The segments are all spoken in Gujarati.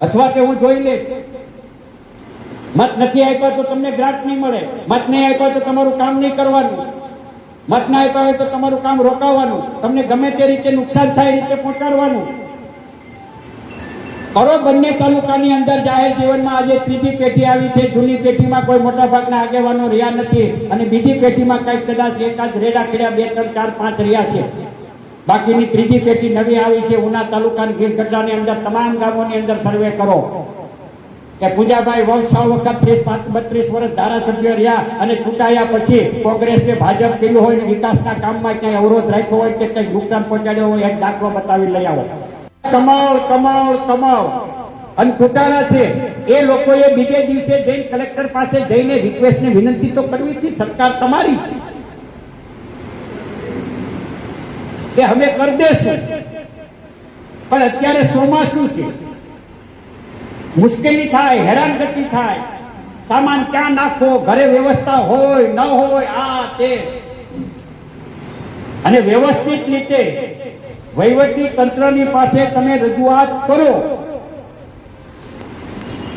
અથવા કે હું જોઈ લે મત નથી આપ્યા તો તમને ગ્રાન્ટ નહીં મળે. મત નહીં આપ્યા તો તમારું કામ નહીં કરવાનું. મત ના આપ્યા હોય તો તમારું કામ રોકાવાનું. તમને ગમે તે રીતે નુકસાન થાય રીતે પહોંચાડવાનું. કરો બંને તાલુકાની અંદર જાહેર જીવનમાં આજે ત્રીજી પેઢી આવી છે. જૂની પેઢીમાં કોઈ મોટા ભાગના આગેવાનો રહ્યા નથી. અને બીજી પેઢીમાં કંઈક કદાચ એકાદ રેડા ખેડ્યા બે, ત્રણ, ચાર, પાંચ રહ્યા છે. બાકીની ત્રીજી પેટી નવી આવી છે, ઉના તાલુકાની ગીરગઢડાની અંદર, તમામ ગામોની અંદર સર્વે કરો. કે પૂજાભાઈ વંશ છ વખત ત્રીસ બત્રીસ વર્ષ ધારાસભ્ય રહ્યા અને ચૂંટાયા પછી કોંગ્રેસ કે ભાજપ કર્યું હોય વિકાસના કામમાં ક્યાંય અવરોધ રાખ્યો હોય કે કંઈક નુકસાન પહોંચાડ્યો હોય એક દાખલો બતાવી લઈ આવો. કમાવ કમાવ કમાવ અને ચૂંટાણા છે. એ લોકોએ બીજે દિવસે જઈને કલેક્ટર પાસે જઈને રિક્વેસ્ટની વિનંતી તો કરવી હતી સરકાર તમારી છે. કે અમે કરી દેશું. પણ અત્યારે ચોમાસું છે. મુશ્કેલી થાય, હેરાનગતિ થાય. સામાન ક્યાં નાખો ઘરે વ્યવસ્થા હોય, ન હોય, આ તે. અને વ્યવસ્થિત રીતે વહીવટી તંત્રની પાસે તમે રજૂઆત કરો.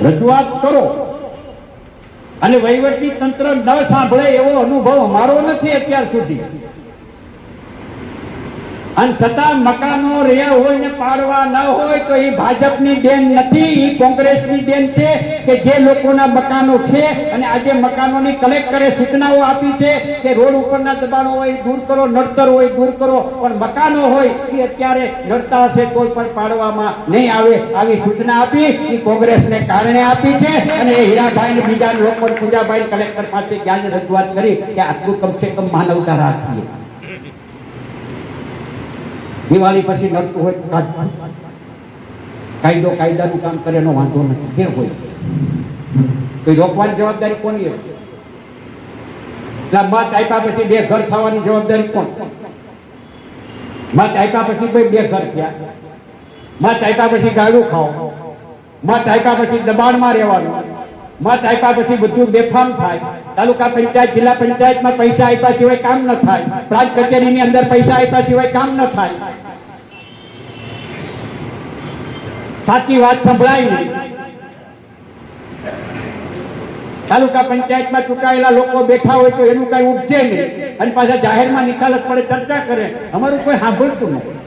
રજૂઆત કરો. અને વહીવટી તંત્ર ન સાંભળે એવો અનુભવ અમારો નથી અત્યાર સુધી. અને છતાં મકાનો રહ્યા હોય ને પાડવા ન હોય તો એ ભાજપની દેન નથી, એ કોંગ્રેસની દેન છે કે જે લોકોના મકાનો છે. અને આજે મકાનોની કલેક્ટરે સૂચનાઓ આપી છે કે રોડ ઉપરના દબાણો હોય, દૂર કરો, નડતર હોય, દૂર કરો. પણ મકાનો હોય, એ અત્યારે નડતા હશે, કોઈ પણ પાડવામાં નહીં આવે. આવી સૂચના આપી, એ કોંગ્રેસને કારણે આપી છે. અને હીરાભાઈ ને બીજા લોકો પૂજાભાઈ કલેક્ટર પાસે જ્ઞાન રજૂઆત કરી કે આટલું કમસે કમ માનવતા રાખીએ. દિવાળી પછી લડતું હોય કાયદો કાયદાનું કામ કરે એનો વાંધો નથી. જે હોય. તો રોકવાની જવાબદારી કોની હોય? મત આપ્યા પછી બે ઘર થવાની જવાબદારી કોણ? મત આપ્યા પછી બે ઘર થયા? મત આપ્યા પછી ગાળું ખાઓ. મત આપ્યા પછી દબાણમાં રહેવાનું. મત આપ્યા પછી બધું બેફામ થાય. તાલુકા પંચાયત, જિલ્લા પંચાયતમાં પૈસા આપ્યા સિવાય કામ ન થાય. પ્રાંત કચેરીની અંદર પૈસા આપ્યા સિવાય કામ ન થાય. સાચી વાત સંભળાય નહીં. તાલુકા પંચાયતમાં ચૂંટાયેલા લોકો બેઠા હોય તો એનું કઈ ઉપજે નહીં. અને પાછા જાહેરમાં નિકાલત પડે, ચર્ચા કરે. અમારું કોઈ સાંભળતું નથી.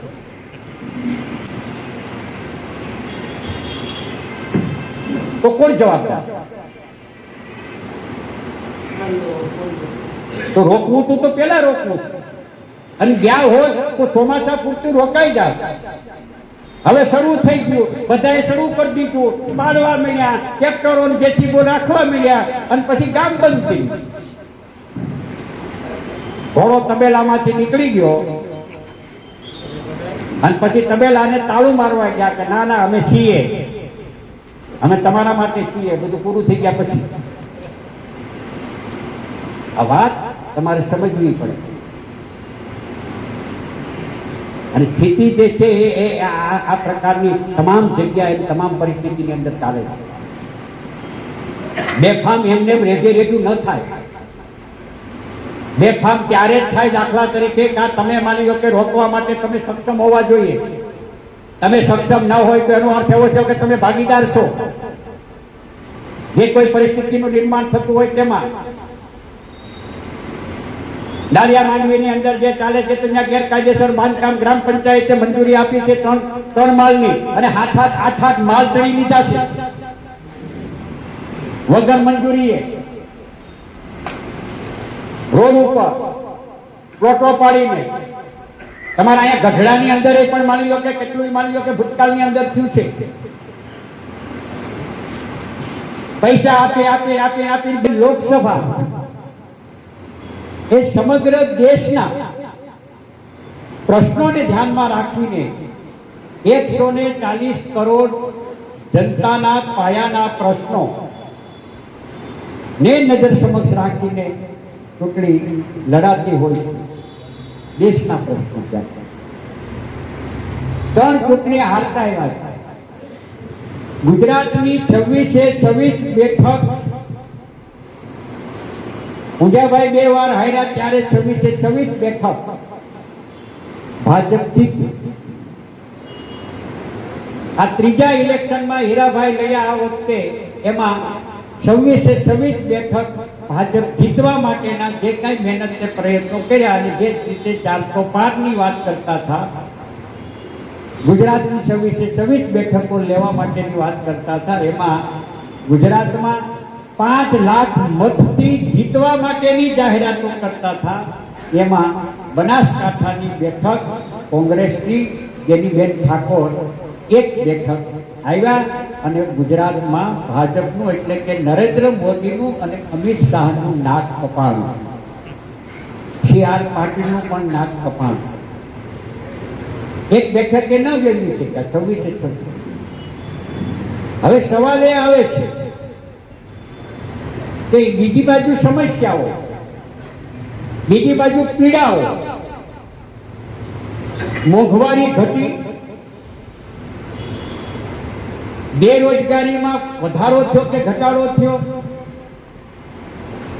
તો કોણ જવાબદાર તો રોકવું તું તો પેલા રોકવું. અને ગયા હોય તો ચોમાસા પૂરતું રોકાઈ જાય. હવે શરૂ થઈ ગયું. બધાએ શરૂ કરી દીધું. પાડવા મળ્યા ટ્રેક્ટરો જેસીબો રાખવા મળ્યા, અને પછી ગામ બંધ થઈ. ઘોડો તબેલામાંથી નીકળી ગયો. અને પછી તબેલાને તાળું મારવા ગયા કે ના ના, અમે છીએ. અમે તમારા માટે છીએ. બધું પૂરું થઈ ગયા પછી. આ વાત તમારે સમજવી પડે. અને સ્થિતિ જે છે એ આ પ્રકારની તમામ જગ્યાએ તમામ પરિસ્થિતિની અંદર ચાલે છે. બેફામ એમને એમ રેગે રેગું ન થાય. બેફામ ત્યારે જ થાય દાખલા તરીકે કે તમે માની લો કે રોકવા માટે તમે સક્ષમ હોવા જોઈએ. તમે સક્ષમ ન હોય તો એનો અર્થ એવો છે કે તમે ભાગીદાર છો. જે કોઈ પરિસ્થિતિનું નિર્માણ થતું હોય તેમાં ડાળિયા માંડવીની અંદર જે ચાલે છે ત્યાં ગેરકાયદેસર બાંધકામ ગ્રામ પંચાયતે મંજૂરી આપી છે ત્રણ ત્રણ માળની અને હાથ હાથ આઠ હાથ માલ તળી લીધા છે. વગર મંજૂરીએ રોડ ઉપર પ્લોટો પાડીને તમારા અહીંયા ગઢડાની અંદર પણ માની લો કે કેટલું માની લો કે ભૂતકાળની અંદર થયું છે. પૈસા આપી આપી આપી આપી લોકસભા એ સમગ્ર દેશના પ્રશ્નોને ધ્યાનમાં રાખીને એકસો ને ચાલીસ કરોડ જનતાના પાયાના પ્રશ્નો ને નજર સમક્ષ રાખીને ચૂંટણી લડાતી હોય. દેશના પ્રશ્નો ત્યાં ત્રણ ચૂંટણી હારતા એવા. ગુજરાતની છવ્વીસે છવ્વીસ બેઠક પૂજાભાઈ બે વાર હાર્યા ત્યારે છવ્વીસે છવ્વીસ બેઠક. ભાજપ જીતી આ ત્રીજા ઇલેક્શનમાં હીરાભાઈ લડ્યા આ વખતે એમાં છવ્વીસે છવ્વીસ બેઠક ભાજપ જીતવા માટેના જે કાંઈ મહેનતને પ્રયત્નો કર્યા અને જે રીતે ચારસો પારની વાત કરતા હતા, ગુજરાતની છવ્વીસે છવ્વીસ બેઠકો લેવા માટેની વાત કરતા હતા. એમાં ગુજરાતમાં પાંચ લાખ મતથી જીતવા માટેની જાહેરાતો કરતા હતા. એમાં બનાસકાંઠાની બેઠક, કોંગ્રેસની જેનીબેન ઠાકોર, એક બેઠક આવ્યા અને ગુજરાતમાં ભાજપનું એટલે કે નરેન્દ્ર મોદીનું અને અમિત શાહનું નાક કપાણું સી આર પાટીલનું પણ નાક કપાણું એક બેઠકે ન વેલ્યું છે કે છવ્વીસે છવ્વીસ. હવે સવાલ એ આવે છે કે બીજી બાજુ સમસ્યાઓ, બીજી બાજુ પીડાઓ, મોંઘવારી ઘટી, બેરોજગારીમાં વધારો થયો કે ઘટાડો થયો?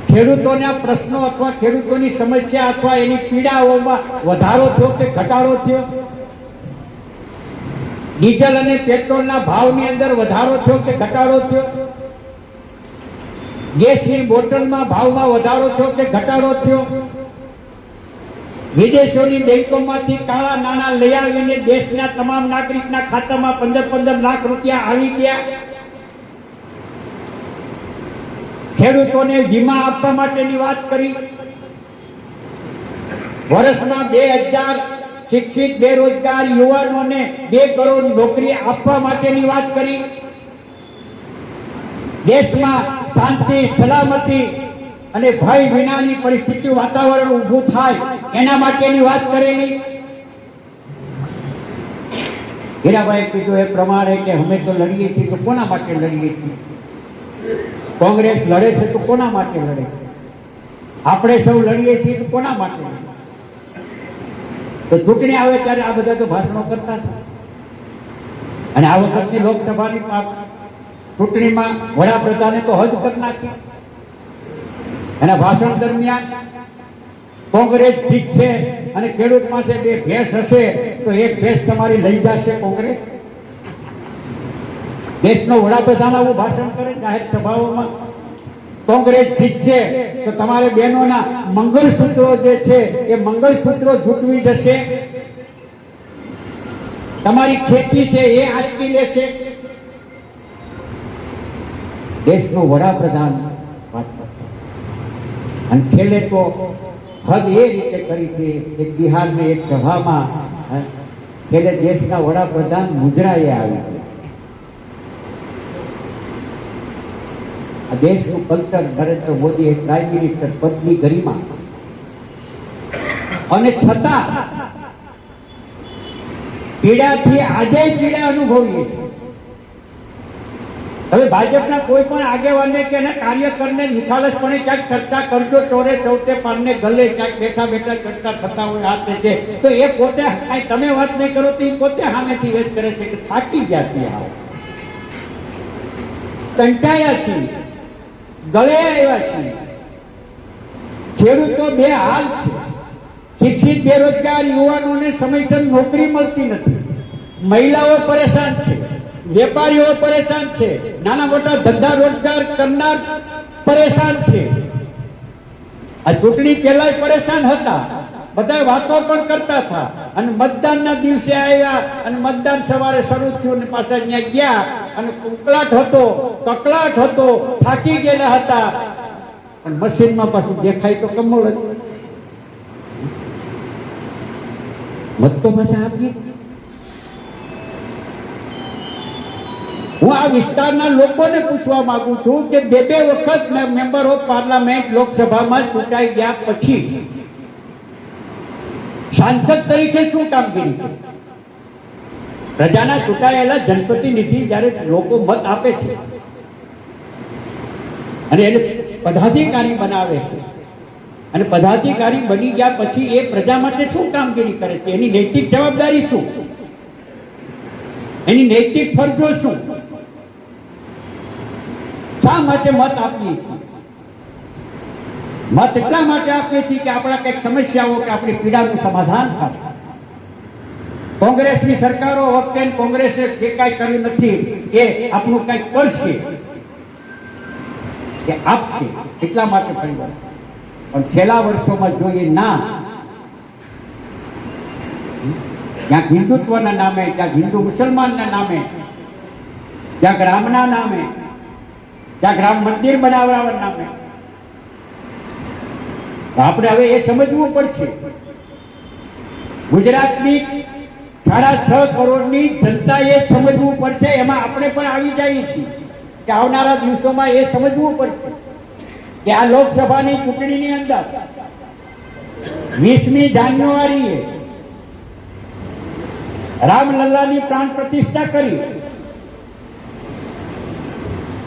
ખેડૂતોના પ્રશ્નો અથવા ખેડૂતોની સમસ્યા અથવા એની પીડાઓમાં વધારો થયો કે ઘટાડો થયો? ડીઝલ અને પેટ્રોલના ભાવની અંદર વધારો થયો કે ઘટાડો થયો? ગેસની બોટલમાં ભાવમાં વધારો થયો કે ઘટાડો થયો? વિદેશોની બેંકોમાંથી કાળા નાણાં લઈ આવીને દેશના તમામ નાગરિકના ખાતામાં પંદર પંદર લાખ રૂપિયા આવી ગયા. ખેડૂતોને વીમા આપવા માટેની વાત કરી. વર્ષમાં બે હજાર શિક્ષિત, બેરોજગાર યુવાનોને બે કરોડ નોકરી આપવા માટેની વાત કરી. દેશમાં શાંતિ, સલામતી અને ભય વિનાની પરિસ્થિતિ વાતાવરણ ઊભું થાય, એના માટેની વાત કરેલી. હીરાભાઈ કીધું, એ પ્રમાણે કે અમે તો લડીએ છીએ, તો કોના માટે લડીએ છીએ? કોંગ્રેસ લડે છે, તો કોના માટે લડે છે? આપણે સૌ લડીએ છીએ, તો કોના માટે? તો ચૂંટણી આવે ત્યારે આ બધા તો ભાષણો કરતા અને આ વખતની લોકસભાની ચૂંટણીમાં વડાપ્રધાને તો હદ કરી નાખી. એના ભાષણ દરમિયાન કોંગ્રેસ જીતશે અને ખેડૂત પાસે બે ભેંસ હશે તો એક ભેંસ તમારી લઈ જશે કોંગ્રેસ? દેશનો વડાપ્રધાન આવું ભાષણ કરે જાહેર સભાઓમાં? કોંગ્રેસ જીતશે તો તમારે બહેનોના મંગળસૂત્રો જે છે એ મંગળસૂત્રો જૂટવી જશે? તમારી ખેતી છે એ આટકી લેશે? દેશનો વડાપ્રધાન અને છેલ્લે તો હદ એ રીતે કરી કે બિહારની એક સભામાં છેલ્લે દેશના વડાપ્રધાન મુજરાએ આવી આ દેશનું કલ્ચર નરેન્દ્ર મોદી એક પ્રાઇમ મિનિસ્ટર પદની ગરિમા. અને છતાં પીડાથી આજે પીડા અનુભવીએ છીએ. હવે ભાજપના કોઈ પણ આગેવાનને કે કાર્યકરને નિખાલસપણે ક્યાંક ચર્ચા કરજો, ચોરે ચૌથે પારને ગલે, ક્યાંક બેઠા બેઠા ચર્ચા થતા હોય આ તે તે. એ પોતે કાંઈ તમે વાત નહીં કરો તો એ પોતે સામેથી વેચ કરે છે કે થાકી ગયા છીએ હાવ કંટાયા છીએ. ગળે આવ્યા છીએ. ખેડૂતો બે હાલ છે. શિક્ષિત, બેરોજગાર યુવાનોને સમયસર નોકરી મળતી નથી. મહિલાઓ પરેશાન છે. વેપારીઓ પરેશાન છે. નાના મોટા ધંધા રોજગાર કરનાર પરેશાન છે. આ ચૂંટણી પહેલા પરેશાન હતા. બધા વાતો પણ કરતા હતા. અને મતદાનના દિવસે આવ્યા અને મતદાન સવારે શરૂ થયું અને પાછા ત્યાં ગયા. અને ઉકળાટ હતો કકળાટ હતો, થાકી ગયેલા હતા. પણ મશીનમાં પાછું દેખાય તો કમળ જ. મત તો પાછા આપીએ. હું આ વિસ્તારના લોકોને પૂછવા માંગુ છું કે બે બે વખત મેમ્બર ઓફ પાર્લામેન્ટ લોકસભામાં ચૂંટાઈ ગયા પછી સાંસદ તરીકે શું કામગીરી? પ્રજાના ચૂંટાયેલા જનપ્રતિનિધિ જ્યારે લોકો મત આપે છે અને એને પદાધિકારી બનાવે છે અને પદાધિકારી બની ગયા પછી એ પ્રજા માટે શું કામગીરી કરે છે? એની નૈતિક જવાબદારી શું? એની નૈતિક ફરજો શું? શા માટે મત આપીએ છીએ? મત એટલા માટે આપીએ છીએ કે આપણા કંઈક સમસ્યાઓ કે આપણી પીડાનું સમાધાન થાય. કોંગ્રેસની સરકારો વખતે કોંગ્રેસે જે કાંઈ કર્યું નથી. એ આપણું કાંઈક કરશે. કે આપશે. એટલા માટે કર્યું પણ છેલ્લા વર્ષોમાં જોઈએ ના. ક્યાંક હિન્દુત્વના નામે, ક્યાંક હિન્દુ મુસલમાનના નામે, ક્યાંક રામના નામે ક્યાંક રામ મંદિર બનાવડાવવા નામે આપણે હવે એ સમજવું પડશે. ગુજરાતની સાડા છ કરોડની જનતાએ સમજવું પડશે, એમાં આપણે પણ આવી જઈએ છીએ. કે આવનારા દિવસોમાં એ સમજવું પડશે કે આ લોકસભાની ચૂંટણીની અંદર વીસમી જાન્યુઆરીએ રામલલ્લાની પ્રાણ પ્રતિષ્ઠા કરી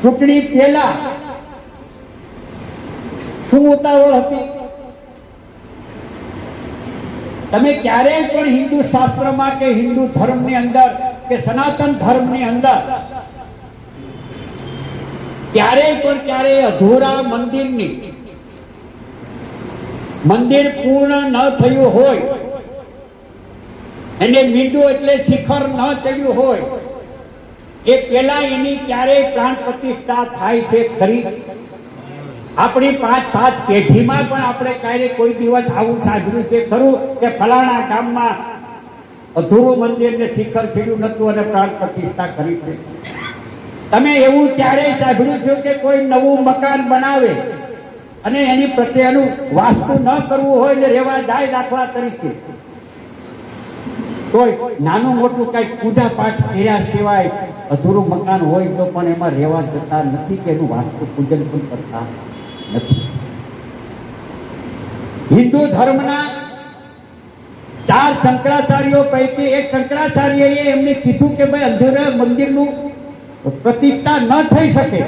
ચૂંટણી પહેલા શું ઉતાવળ હતી? તમે ક્યારેય પણ હિન્દુ શાસ્ત્રમાં કે હિન્દુ ધર્મની અંદર કે સનાતન ધર્મની અંદર ક્યારેય પણ ક્યારેય અધૂરા મંદિરની મંદિર પૂર્ણ ન થયું હોય, એને મીંડું એટલે શિખર ન ચડ્યું હોય એ પેલા એની ક્યારેય પ્રાણ પ્રતિષ્ઠા થાય છે ખરી? આપણી પાંચ સાત પેઢીમાં પણ આપણે ક્યારેય કોઈ દિવસ આવું સાધ્યું છે ખરું કે ફલાણા ગામમાં અધૂરું મંદિરને શિખર ચડ્યું નતું અને પ્રાણ પ્રતિષ્ઠા કરી છે. તમે એવું ક્યારેય સાંભળ્યું છે કે કોઈ નવું મકાન બનાવે અને એની પ્રત્યેનું વાસ્તુ ન કરવું હોય ને રહેવા જાય દાખલા તરીકે? કોઈ નાનું મોટું કઈ પૂજા પાઠ કર્યા સિવાય અધૂરું મકાન હોય તો પણ એમાં રહેવા જતા નથી કે એનું વાસ્તુ પૂજન પણ કરતા નથી. હિન્દુ ધર્મના ચાર શંકરાચાર્યો પૈકી એક શંકરાચાર્યએ એમને કીધું કે ભાઈ અંધેરા મંદિરનું પ્રતિષ્ઠા ન થઈ શકે.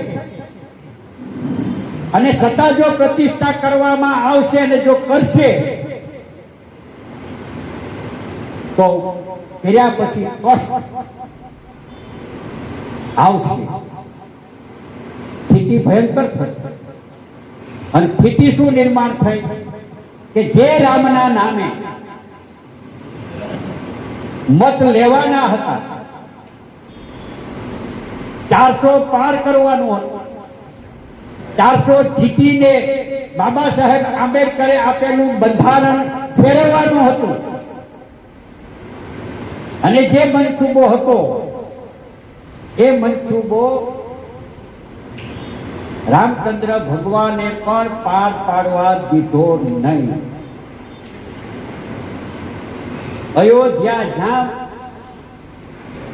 અને છતાં જો પ્રતિષ્ઠા કરવામાં આવશે અને જો કરશે તો કર્યા પછી કષ્ટ આવશે. સ્થિતિ ભયંકર થઈ. અને સ્થિતિ શું નિર્માણ થઈ? કે જે રામના નામે મત લેવાના હતા, ચારસો પાર કરવાનું હતું. ચારસો જીતીને બાબા સાહેબ આંબેડકરે આપેલું બંધારણ ફેરવવાનું હતું. અને જે મનસુબો હતો, એ મનસુબો રામચંદ્ર ભગવાને પણ પાર પાડવા દીધો નહીં. અયોધ્યા જ્યાં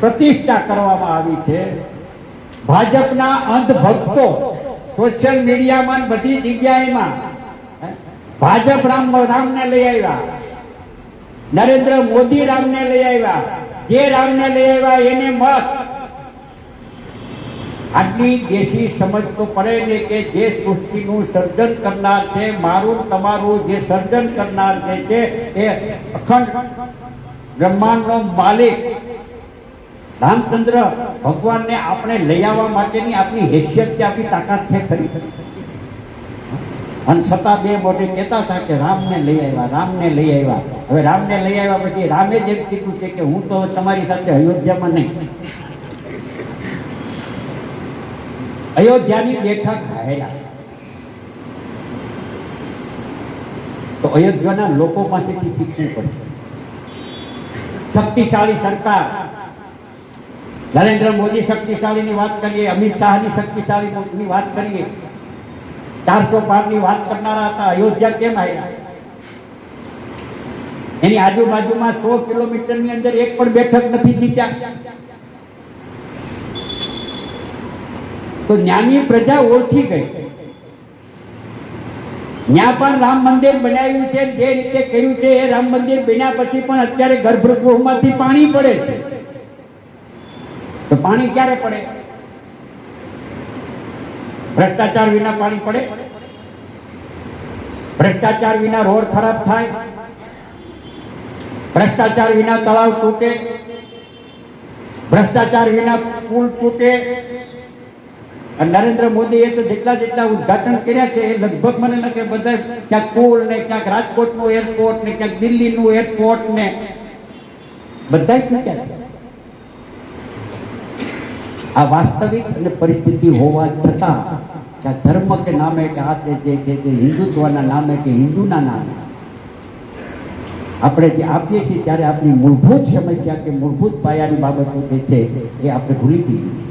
પ્રતિષ્ઠા કરવામાં આવી છે. ભાજપના અંધ ભક્તો સોશિયલ મીડિયામાં બધી જગ્યાએમાં ભાજપ રામ, રામને લઈ આવ્યા. નરેન્દ્ર મોદી રામને લઈ આવ્યા. જે રામને લઈ આવ્યા એને મત. આટલી દેશી સમજ તો પડે ને કે જે સૃષ્ટિનું સર્જન કરનાર છે, મારું તમારું જે સર્જન કરનાર જે છે, એ અખંડ બ્રહ્માંડનો માલિક. રામચંદ્ર ભગવાનને આપણે લઈ આવવા માટેની આપણી હેસિયત કે આપણી તાકાત છે ખરી? અને છતાં બે મોઢે કહેતા હતા કે રામને લઈ આવ્યા, રામને લઈ આવ્યા. હવે રામને લઈ આવ્યા પછી રામે જેમ કીધું છે કે હું તો તમારી સાથે અયોધ્યામાં નહીં. અયોધ્યાની બેઠક હેલા તો અયોધ્યાના લોકો પાસેથી શીખવું પડશે શક્તિશાળી સરકાર. નરેન્દ્ર મોદી શક્તિશાળીની વાત કરીએ, અમિત શાહની શક્તિશાળીની વાત કરીએ. ચારસો પારની વાત કરનારા હતા. અયોધ્યા કેમ આવ્યા? એની આજુબાજુમાં સો કિલોમીટરની અંદર એક પણ બેઠક નથી જીત્યા. તો જ્ઞાની પ્રજા ઓળખી ગઈ. ત્યાં પણ રામ મંદિર બનાવ્યું છે. જે રીતે કર્યું છે એ રામ મંદિર બન્યા પછી પણ અત્યારે ગર્ભગૃહમાંથી પાણી પડે છે. તો પાણી ક્યારે પડે? ભ્રષ્ટાચાર વિના પાણી પડે? ભ્રષ્ટાચાર વિના રોડ ખરાબ થાય? ભ્રષ્ટાચાર વિના તળાવ તૂટે? ભ્રષ્ટાચાર વિના પુલ તૂટે? નરેન્દ્ર મોદીએ તો જેટલા જેટલા ઉદ્ઘાટન કર્યા છે, એ લગભગ મને લાગે બધા ક્યાંક પુલ ને, ક્યાંક રાજકોટનું એરપોર્ટ ને, ક્યાંક દિલ્હીનું એરપોર્ટ ને બધા જ છે. આ વાસ્તવિક અને પરિસ્થિતિ હોવા છતાં કે ધર્મ કે નામે કે આ તે જે હિન્દુત્વના નામે કે હિન્દુના નામે આપણે જે આપીએ છીએ ત્યારે આપણી મૂળભૂત સમસ્યા કે મૂળભૂત પાયાની બાબતો જે છે એ આપણે ભૂલી દીધી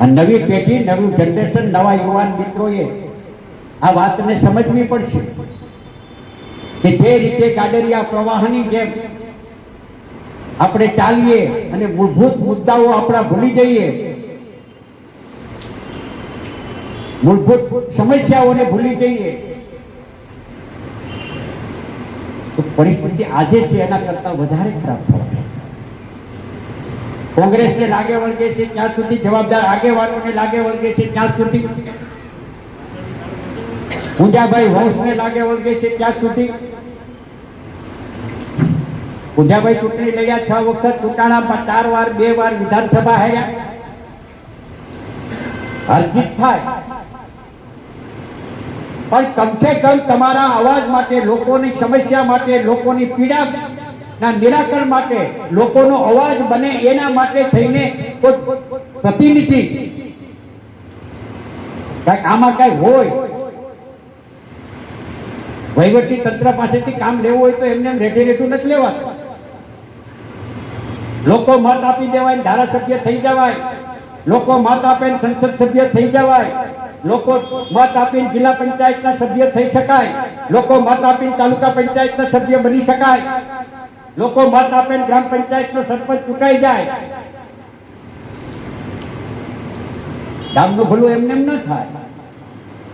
આ નવી પેઢી, નવું જનરેશન, નવા યુવાન મિત્રોએ આ વાતને સમજવી પડશે કે જે રીતે કાદરિયા પ્રવાહની જેમ આપણે ચાલીએ અને મૂળભૂત મુદ્દાઓ આપણા ભૂલી જઈએ. મૂળભૂત સમસ્યાઓને ભૂલી જઈએ. તો પરિસ્થિતિ આજે છે, એના કરતા વધારે ખરાબ થવાની કોંગ્રેસને લાગે વળગે છે, ત્યાં સુધી જવાબદાર આગેવાનોને લાગે વળગે છે, ત્યાં સુધી. પૂંજાભાઈ વંશને લાગે વળગે છે, ત્યાં સુધી. પૂંજાભાઈ ચૂંટણી લડ્યા છ વખત, ચૂંટાણામાં ચાર વાર, બે વાર વિધાનસભા હાર્યા. અરજીત થાય. પણ કમસે કમ તમારા અવાજ માટે, લોકોની સમસ્યા માટે, લોકોની પીડા ના નિરાકરણ માટે, લોકોનો અવાજ બને એના માટે થઈને પ્રતિનિધિ કાંઈક આમાં કાંઈ હોય. વહીવટી તંત્ર પાસેથી કામ લેવું હોય તો એમને એમ રેઠે રેઠું નથી લેવાતું લોકો મત આપી દેવાય ધારાસભ્ય થઈ જવાય. લોકો મત આપે સંસદ સભ્ય થઈ જવાય. લોકો મત આપીને જિલ્લા પંચાયતના સભ્ય થઈ શકાય. લોકો મત આપીને તાલુકા પંચાયતના સભ્ય બની શકાય. લોકો મત આપીને ગ્રામ પંચાયતનો સરપંચ ચૂંટાઈ જાય. ગામનું ભલું એમને એમ ન થાય.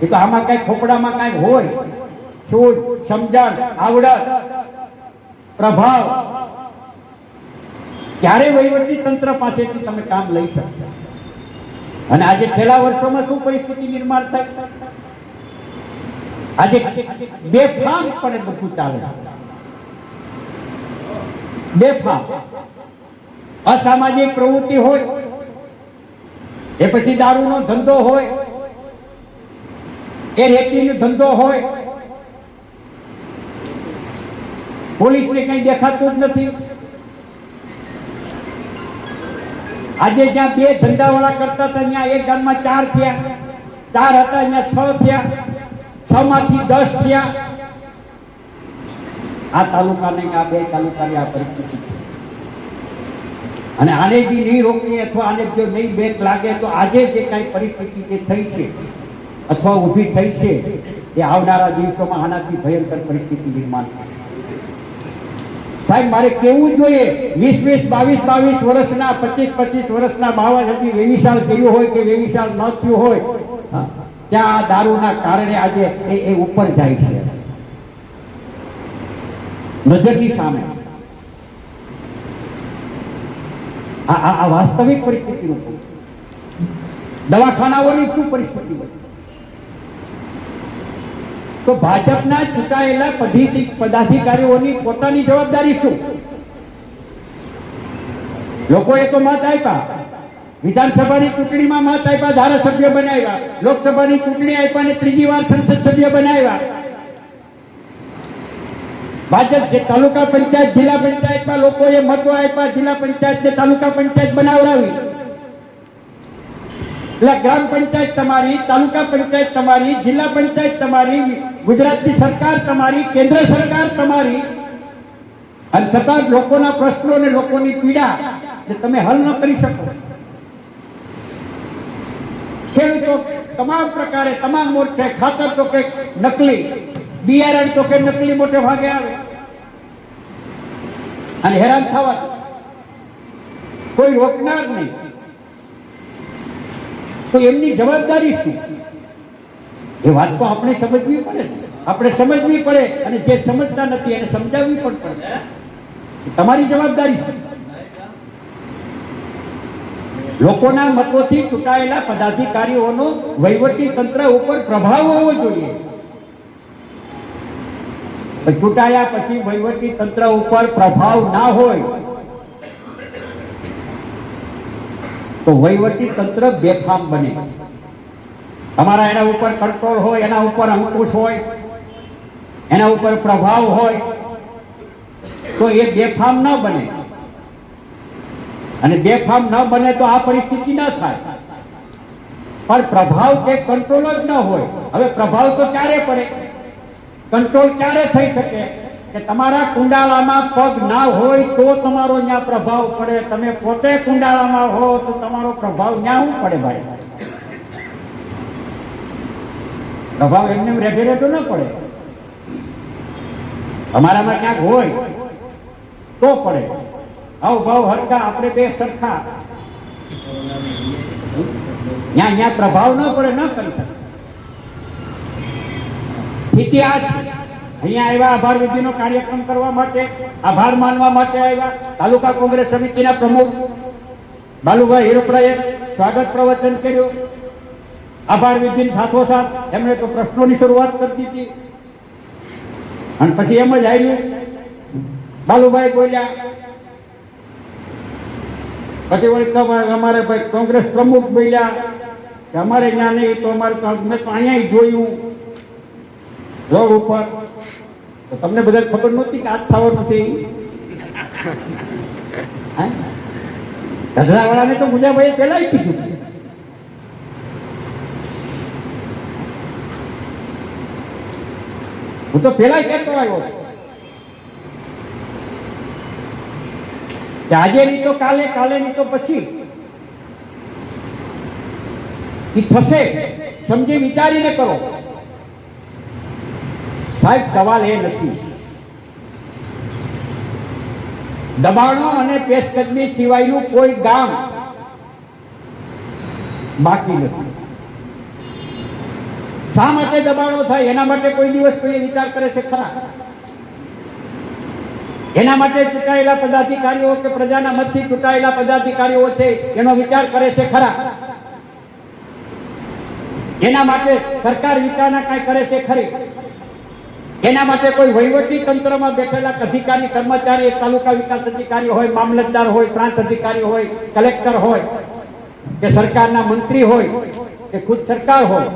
એ તો આમાં કઈ ખોપડામાં કઈ હોય. સૂઝ સમજણ, આવડત, પ્રભાવ ત્યારે વહીવટી તંત્ર પાસેથી તમે કામ લઈ શકશો અને આજે છેલ્લા વર્ષોમાં શું પરિસ્થિતિ નિર્માણ થાય? આજે બેફામ પણ બધું ચાલે બેફામ. અસામાજિક પ્રવૃત્તિ હોય, એ પછી દારૂનો ધંધો હોય, એ રેતીનો ધંધો હોય, પોલીસને કઈ દેખાતું જ નથી. આજે જ્યાં બે ધંધાવાળા કરતા હતા, ત્યાં એક ગામમાં ચાર થયા. ચાર હતા, અહીંયા છ થયા. છ માંથી દસ થયા. આ તાલુકાને આ બે તાલુકાની આ પરિસ્થિતિ અને આને બી નહીં રોકીએ અથવા આને જો નહીં બેક લાગે, તો આજે જે કાંઈ પરિસ્થિતિ જે થઈ છે, અથવા ઊભી થઈ છે, એ આવનારા દિવસોમાં આનાથી ભયંકર પરિસ્થિતિ નિર્માણ થશે. સાહેબ, મારે કેવું જોઈએ? વીસ વીસ બાવીસ બાવીસ વર્ષના પચીસ પચીસ વર્ષના બાવા હજી વેવિશાલ થયું હોય કે વેવિશાલ ન થયું હોય? ત્યાં આ દારૂના કારણે આજે એ એ ઉપર જાય છે. નજરની સામે. આ, આ- વાસ્તવિક પરિસ્થિતિનું કહું. દવાખાનાઓની શું પરિસ્થિતિ હોય? તો ભાજપના ચૂંટાયેલા પદાધિ- પદાધિકારીઓની પોતાની જવાબદારી શું? લોકોએ તો મત આપ્યા. વિધાનસભાની ચૂંટણીમાં મત આપ્યા, ધારાસભ્ય બનાવ્યા. લોકસભાની ચૂંટણી આપ્યા ને ત્રીજી વાર સંસદ સભ્ય બનાવ્યા. ભાજપ જે તાલુકા પંચાયત, જિલ્લા પંચાયતમાં લોકોએ મતો આપ્યા, જિલ્લા પંચાયત ને તાલુકા પંચાયત બનાવડાવી. એટલે ગ્રામ પંચાયત તમારી, તાલુકા પંચાયત તમારી, જિલ્લા પંચાયત તમારી, ગુજરાતની સરકાર તમારી, કેન્દ્ર સરકાર તમારી. અને છતાં લોકોના પ્રશ્નો અને લોકોની પીડા જે તમે હલ ન કરી શકો. ખેડૂતો તમામ પ્રકારે તમામ મોરચે ખાતર તો કે નકલી, બિયારણ તો કે નકલી મોટે ભાગે આવે. અને હેરાન થવા કોઈ રોકનાર નહીં. તો એમની જવાબદારી શું? એ વાત તો આપણે સમજવી પડે આપણે સમજવી પડે અને જે સમજતા નથી એને સમજાવવી પણ પડે. તમારી જવાબદારી છે લોકોના મતોથી ચૂંટાયેલા પદાધિકારીઓનો વહીવટી તંત્ર ઉપર પ્રભાવ હોવો જોઈએ. ચૂંટાયા પછી વહીવટી તંત્ર ઉપર પ્રભાવ ના હોય તો વહીવટી તંત્ર બેફામ બને. તમારા એના ઉપર કંટ્રોલ હોય, એના ઉપર અંકુશ હોય, એના ઉપર પ્રભાવ હોય, તો એ બેફામ ન બને. અને બેફામ ન બને તો આ પરિસ્થિતિ ન થાય. પણ પ્રભાવ કે કંટ્રોલ જ ન હોય. હવે પ્રભાવ તો ક્યારે પડે? કંટ્રોલ ક્યારે થઈ શકે? કે તમારા કુંડાળામાં પગ ના હોય તો તમારો ત્યાં પ્રભાવ પડે. તમે પોતે કુંડાળામાં હો તો તમારો પ્રભાવ ત્યાં શું પડે ભાઈ? પ્રભાવ એમને રેઠો ન પડે. તમારામાં ક્યાંક હોય તો પડે. આવ ભાવ હરખા આપણે બે સરખા. ત્યાં ત્યાં પ્રભાવ ન પડે, ન કરી શકે. સ્થિતિ આ. અહીંયા આવ્યા, આભાર વિધિનો કાર્યક્રમ કરવા માટે, આભાર માનવા માટે આવ્યા. તાલુકા કોંગ્રેસ સમિતિના પ્રમુખ બાલુભાઈ હિરોપરાએ સ્વાગત પ્રવચન કર્યું. આભાર વિધિ સાથોસાથ એમણે તો પ્રશ્નોની શરૂઆત કરી દીધી. અને પછી એમ જ આવ્યું બાલુભાઈ બોલ્યા, પછી અમારે ભાઈ કોંગ્રેસ પ્રમુખ બોલ્યા કે અમારે જ્ઞાન નહીં, તો અમારે તો મેં તો અહીંયા જોયું. રોડ ઉપર તમને બધા ખબર નહોતી કે આજ થવાનું છે ગઢડાવાળાને તો મુજાભાઈ પહેલા કીધું. હું તો પેલા કહેતો આવ્યો કે આજે નહીં તો કાલે કાલે નહીં તો પછી. એ થશે. સમજી વિચારીને કરો. સાહેબ, સવાલ એ નથી. દબાણો અને પેશકદમી સિવાયનું કોઈ ગામ બાકી નથી. શા માટે દબાણો થાય? એના માટે કોઈ દિવસ કોઈ વિચાર કરે છે ખરા? એના માટે ચૂંટાયેલા પદાધિકારીઓ કે પ્રજાના મતથી ચૂંટાયેલા પદાધિકારીઓ છે, એનો વિચાર કરે છે ખરા? એના માટે સરકાર વિચારણા કાંઈ કરે છે ખરી? એના માટે કોઈ વહીવટી તંત્રમાં બેઠેલા અધિકારી, કર્મચારી તાલુકા વિકાસ અધિકારી હોય, મામલતદાર હોય, પ્રાંત અધિકારી હોય, કલેક્ટર હોય, કે સરકારના મંત્રી હોય, કે ખુદ સરકાર હોય,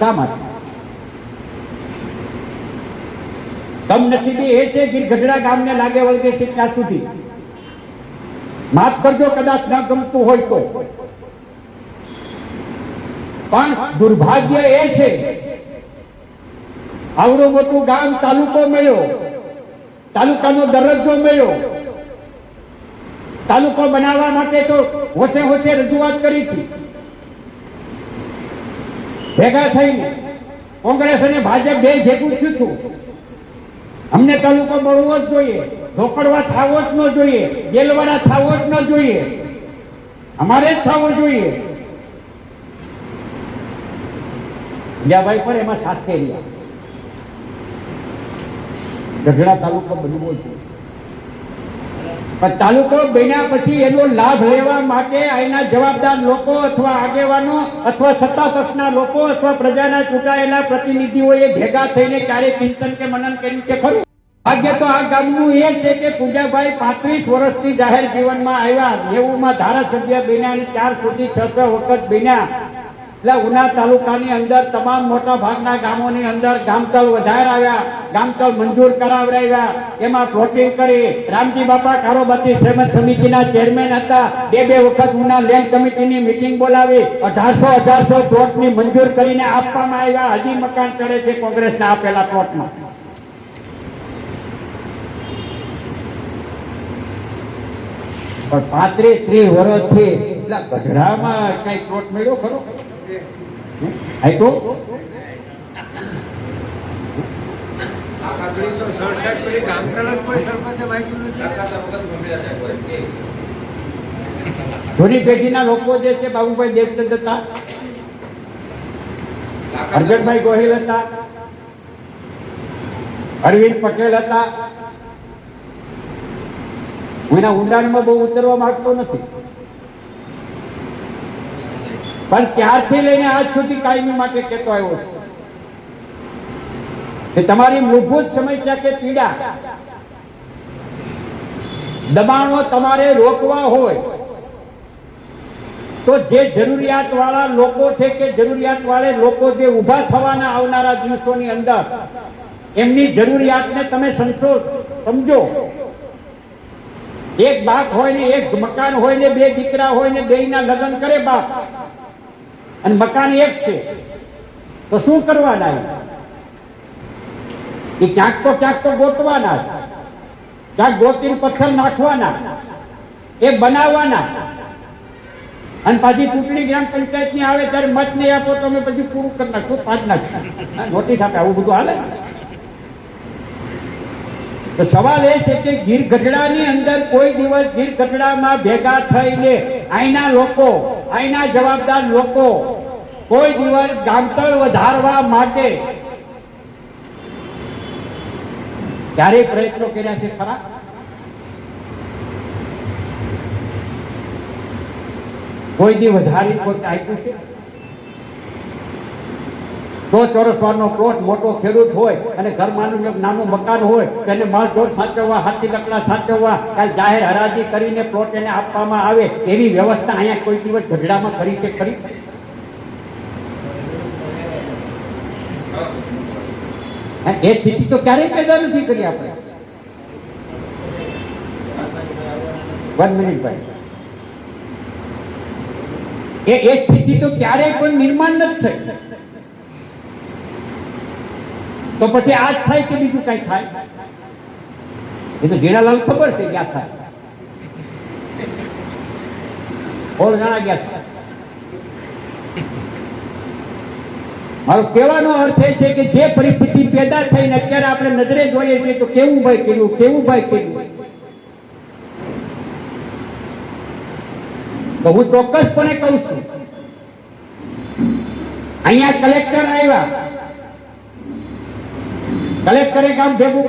શા માટે? કમનસીબી એ છે કે ગઢડા ગામને લાગે વળગે છે ત્યાં સુધી. માફ કરજો, કદાચ ન ગમતું હોય તો. પણ દુર્ભાગ્ય એ છે આવડું મોટું ગામ તાલુકો મળ્યો. તાલુકાનો દરજ્જો મળ્યો. તાલુકો બનાવવા માટે તો હોશે હોશે રજૂઆત કરી હતી. ભેગા થઈને કોંગ્રેસ અને ભાજપ બે ભેગું થયું હતું. અમને તાલુકો મળવો જ જોઈએ. ઢોકળવા થાવો જ ન જોઈએ. જેલવાળા થાવો જ ન જોઈએ. અમારે જ થવો જોઈએ. ભાઈ પણ એમાં સાથે રહ્યા. ગઢડા તાલુકો બનવો છે. પણ તાલુકો બન્યા પછી એનો લાભ લેવા માટે અહીંના જવાબદાર લોકો અથવા આગેવાનો અથવા સત્તાપક્ષના લોકો અથવા પ્રજાના ચૂંટાયેલા પ્રતિનિધિઓએ ભેગા થઈને ક્યારે ચિંતન કે મનન કર્યું કે ખરું? ભાગ્ય તો આ ગામનું એ છે કે પૂજાભાઈ પાંત્રીસ વર્ષથી જાહેર જીવનમાં આવ્યા, નેવુંમાં ધારાસભ્ય બન્યા અને ચાર સુધી છ છ વખત બન્યા. એટલે ઉના તાલુકાની અંદર તમામ મોટા ભાગના ગામોની અંદર ગામતળ વધારાવ્યા ગામતળ મંજૂર કરાવડાવ્યા. એમાં પ્લોટિંગ કરી રામજી બાપા કારોબાતી સહેમત સમિતિના ચેરમેન હતા. બે બે વખત ઉના લેન્ડ કમિટીની મિટિંગ બોલાવી. અઢારસો અઢારસો પ્લોટની મંજૂર કરીને આપવામાં આવ્યા. હજી મકાન ચડે છે કોંગ્રેસના આપેલા પ્લોટમાં પણ પાંત્રીસ ત્રીસ વર્ષથી એટલે ગઢડામાં કઈ પ્લોટ મળ્યો ખરો? આપ્યો. જૂની પેઢીના લોકો જે છે બાબુભાઈ દેવચંદ હતા અરજણભાઈ ગોહિલ હતા અરવિંદ પટેલ હતા. હું એના ઊંડાણમાં બહુ ઉતરવા માંગતો નથી. પણ ત્યારથી લઈને આજ સુધી કાયમી માટે કહેતો આવ્યો કે તમારી મૂળભૂત સમસ્યા કે પીડા, દબાણો તમારે રોકવા હોય, તો જે જરૂરિયાત વાળા લોકો છે કે જરૂરિયાત વાળે લોકો જે ઊભા થવાના આવનારા દિવસોની અંદર, એમની જરૂરિયાતને તમે સંતોષ સમજો. એક બાપ હોય ને એક મકાન હોય ને બે દીકરા હોય ને બેયના લગ્ન કરે બાપ અને મકાન એક છે. તો શું કરવાના એ? ક્યાંક તો ક્યાંક તો ગોતવાના. ક્યાંક ગોતીને પથ્થર નાખવાના. એ બનાવવાના. અને પાછી ચૂંટણી ગ્રામ પંચાયતની આવે ત્યારે મત નહીં આપો તો અમે પછી પૂરું કરી નાખશું પાંચ નાખશું. નોટિસ આપે આવું બધું હાલે? તો સવાલ એ છે કે ગીર ગઢડાની અંદર કોઈ દિવસ ગીર ગઢડામાં ભેગા થઈને અહીંના લોકો અહીંના જવાબદાર લોકો કોઈ દિવસ ગામતળ વધારવા માટે ક્યારેય પ્રયત્નો કર્યા છે ખરા? કોઈ દી વધારી કોઈ આપ્યું છે? સો ચોરસ વારનો પ્લોટ મોટો ખેડૂત હોય અને ઘરમાંનું એક નાનું મકાન હોય તેને માલઢોર સાચવવા, હાથી લકડા સાચવવા, કાંઈ જાહેર હરાજી કરીને પ્લોટ એને આપવામાં આવે એવી વ્યવસ્થા અહીંયા કોઈ દિવસ ગઢડામાં કરી છે ખરી? એ સ્થિતિ તો ક્યારેય પેદા નથી કરી આપણે. વન મિનિટ ભાઈ. એ સ્થિતિ તો ક્યારેય પણ નિર્માણ નથી થઈ. તો પછી આજ થાય કે બીજું કઈ થાય? એ તો જીણાલાલ ખબર છે ક્યાં થાય. ઓળ જણા ગયા થાય? મારો કહેવાનો અર્થ એ છે કે જે પરિસ્થિતિ પેદા થઈને અત્યારે આપણે નજરે જોઈએ છીએ તો કેવું ભાઈ કર્યું, કેવું ભાઈ કર્યું? તો હું ચોક્કસપણે કહું છું, અહીંયા કલેક્ટર આવ્યા. કલેક્ટરે કામ ભેગું